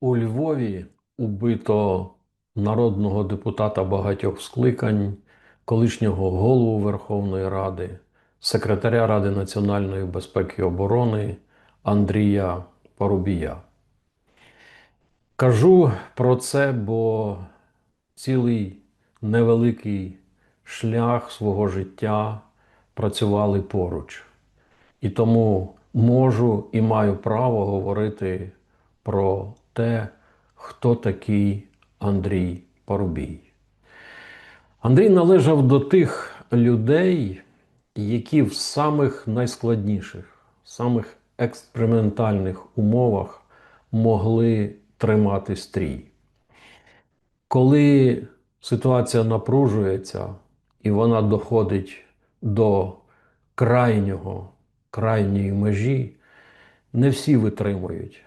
У Львові убито народного депутата багатьох скликань, колишнього голову Верховної Ради, секретаря Ради національної безпеки і оборони Андрія Парубія. Кажу про це, бо цілий невеликий шлях свого життя працювали поруч. І тому можу і маю право говорити про те, хто такий Андрій Парубій. Андрій належав до тих людей, які в самих найскладніших, самих експериментальних умовах могли тримати стрій. Коли ситуація напружується і вона доходить до крайнього, крайньої межі, не всі витримують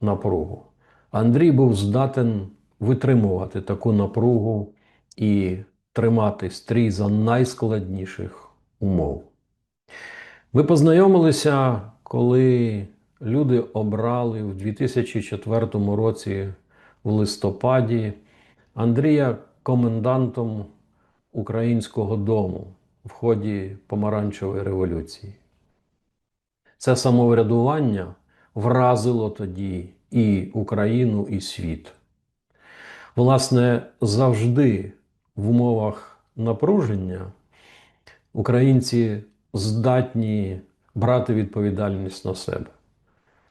напругу. Андрій був здатен витримувати таку напругу і тримати стрій за найскладніших умов. Ми познайомилися, коли люди обрали в 2004 році в листопаді Андрія комендантом Українського дому в ході помаранчевої революції. Це самоврядування вразило тоді і Україну, і світ. Власне, завжди в умовах напруження українці здатні брати відповідальність на себе.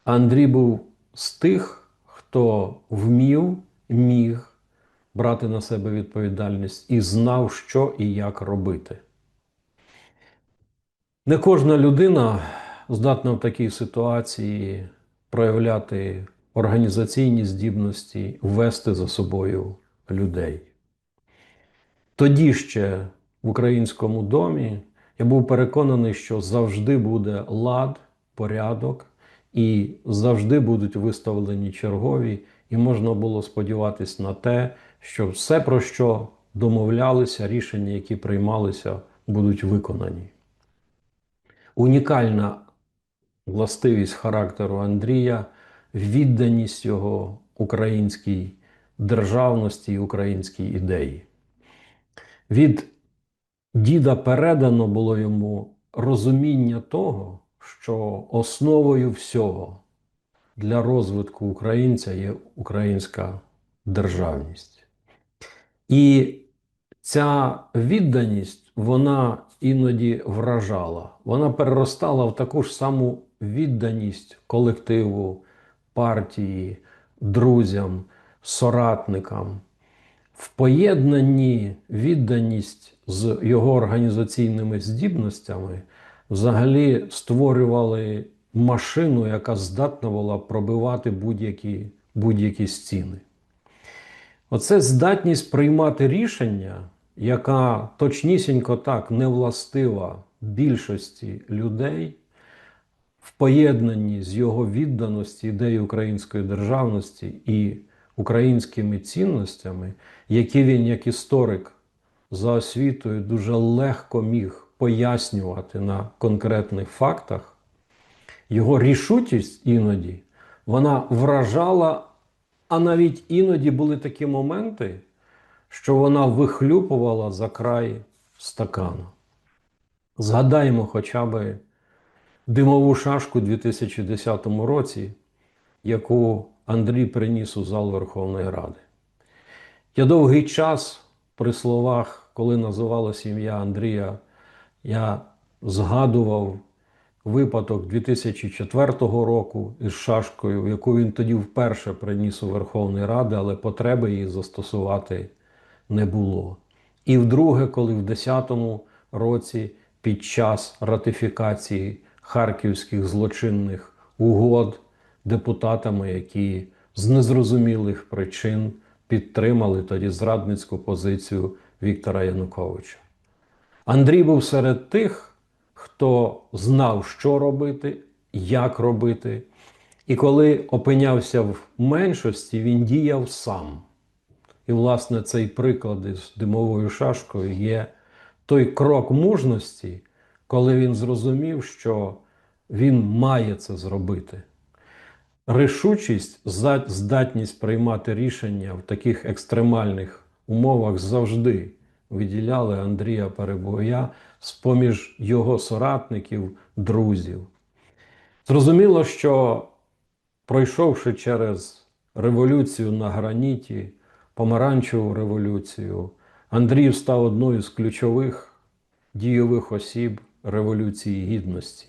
Андрій був з тих, хто вмів, міг брати на себе відповідальність і знав, що і як робити. Не кожна людина здатна в такій ситуації проявляти організаційні здібності, вести за собою людей. Тоді ще в українському домі я був переконаний, що завжди буде лад, порядок, і завжди будуть виставлені чергові, і можна було сподіватися на те, що все, про що домовлялися, рішення, які приймалися, будуть виконані. Унікальна властивість характеру Андрія, відданість його українській державності і українській ідеї. Від діда передано було йому розуміння того, що основою всього для розвитку українця є українська державність. І ця відданість, вона іноді вражала. Вона переростала в таку ж саму відданість колективу, партії, друзям, соратникам. В поєднанні відданість з його організаційними здібностями взагалі створювали машину, яка здатна була пробивати будь-які будь-які стіни. Оце здатність приймати рішення, яка точнісінько так не властива більшості людей, в поєднанні з його відданості ідеї української державності і українськими цінностями, які він, як історик за освітою, дуже легко міг пояснювати на конкретних фактах, його рішучість іноді вона вражала, а навіть іноді були такі моменти, що вона вихлюпувала за край стакану. Згадаємо хоча б димову шашку у 2010 році, яку Андрій приніс у зал Верховної Ради. Я довгий час при словах, коли називалося ім'я Андрія, я згадував випадок 2004 року із шашкою, яку він тоді вперше приніс у Верховної Ради, але потреби її застосувати не було. І вдруге, коли в 2010 році під час ратифікації харківських злочинних угод депутатами, які з незрозумілих причин підтримали тоді зрадницьку позицію Віктора Януковича. Андрій був серед тих, хто знав, що робити, як робити. І коли опинявся в меншості, він діяв сам. І, власне, цей приклад із димовою шашкою є той крок мужності, коли він зрозумів, що він має це зробити. рішучість, зда- здатність приймати рішення в таких екстремальних умовах завжди виділяли Андрія Перебоя з-поміж його соратників, друзів. Зрозуміло, що пройшовши через революцію на граніті, помаранчеву революцію, Андрій став одною з ключових дійових осіб Революції Гідності.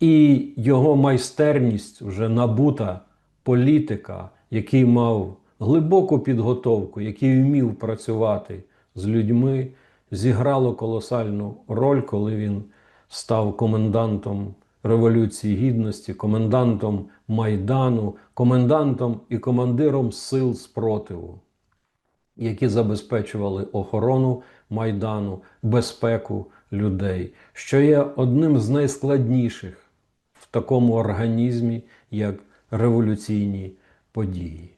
І його майстерність, вже набута політика, який мав глибоку підготовку, який вмів працювати з людьми, зіграло колосальну роль, коли він став комендантом Революції Гідності, комендантом Майдану, комендантом і командиром сил спротиву, які забезпечували охорону Майдану, безпеку людей, що є одним з найскладніших в такому організмі, як революційні події.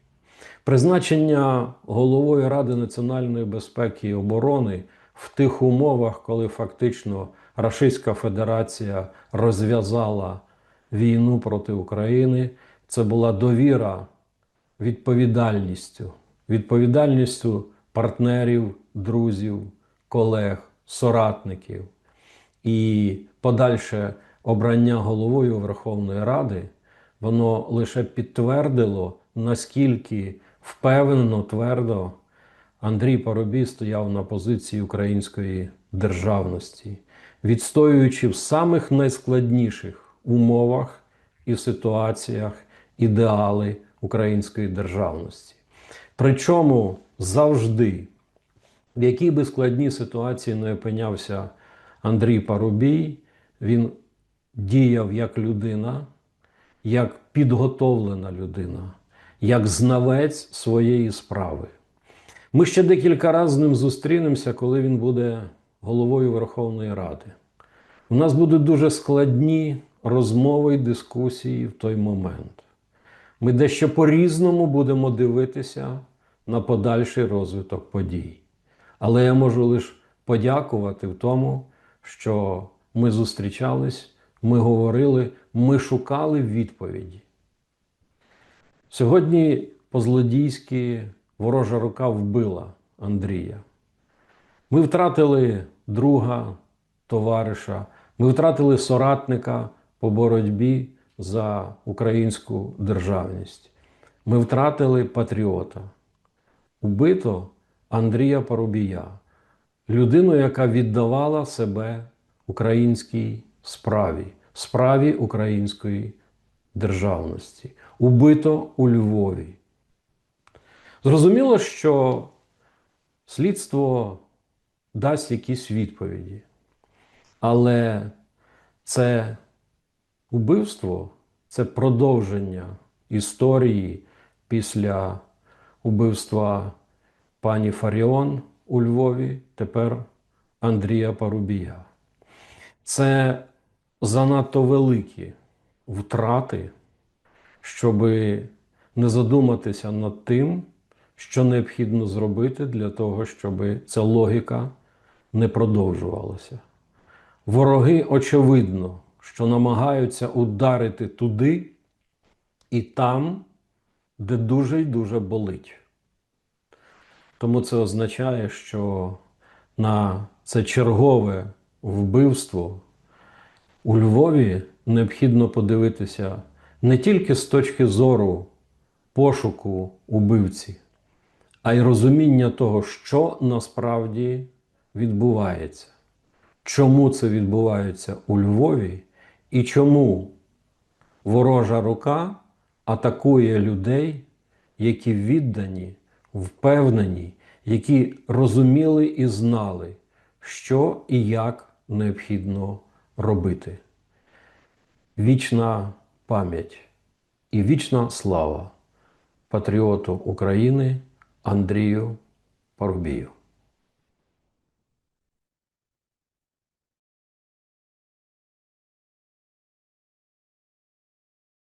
Призначення головою Ради національної безпеки і оборони в тих умовах, коли фактично Рашистська Федерація розв'язала війну проти України, це була довіра відповідальністю, відповідальністю партнерів, друзів, колег, соратників і подальше обрання головою Верховної Ради, воно лише підтвердило, наскільки впевнено, твердо Андрій Парубій стояв на позиції української державності, відстоюючи в самих найскладніших умовах і ситуаціях ідеали української державності. Причому завжди, в якій би складній ситуації не опинявся Андрій Парубій, він діяв як людина, як підготовлена людина, як знавець своєї справи. Ми ще декілька разів з ним зустрінемося, коли він буде головою Верховної Ради. У нас будуть дуже складні розмови і дискусії в той момент. Ми дещо по-різному будемо дивитися на подальший розвиток подій. Але я можу лише подякувати в тому, що ми зустрічались, ми говорили, ми шукали відповіді. Сьогодні по-злодійськи ворожа рука вбила Андрія. Ми втратили друга, товариша, ми втратили соратника по боротьбі за українську державність. Ми втратили патріота. Убито Андрія Парубія, людину, яка віддавала себе українській справі, справі української державності. Убито у Львові. Зрозуміло, що слідство дасть якісь відповіді, але це убивство це продовження історії після убивства пані Фаріон у Львові, тепер Андрія Парубія. Це занадто великі втрати, щоб не задуматися над тим, що необхідно зробити для того, щоб ця логіка не продовжувалася. Вороги, очевидно, що намагаються ударити туди і там, де дуже й дуже болить. Тому це означає, що на це чергове вбивство у Львові необхідно подивитися не тільки з точки зору пошуку убивці, а й розуміння того, що насправді відбувається, чому це відбувається у Львові і чому ворожа рука атакує людей, які віддані, впевнені, які розуміли і знали, що і як необхідно робити. Вічна пам'ять і вічна слава патріоту України Андрію Парубію.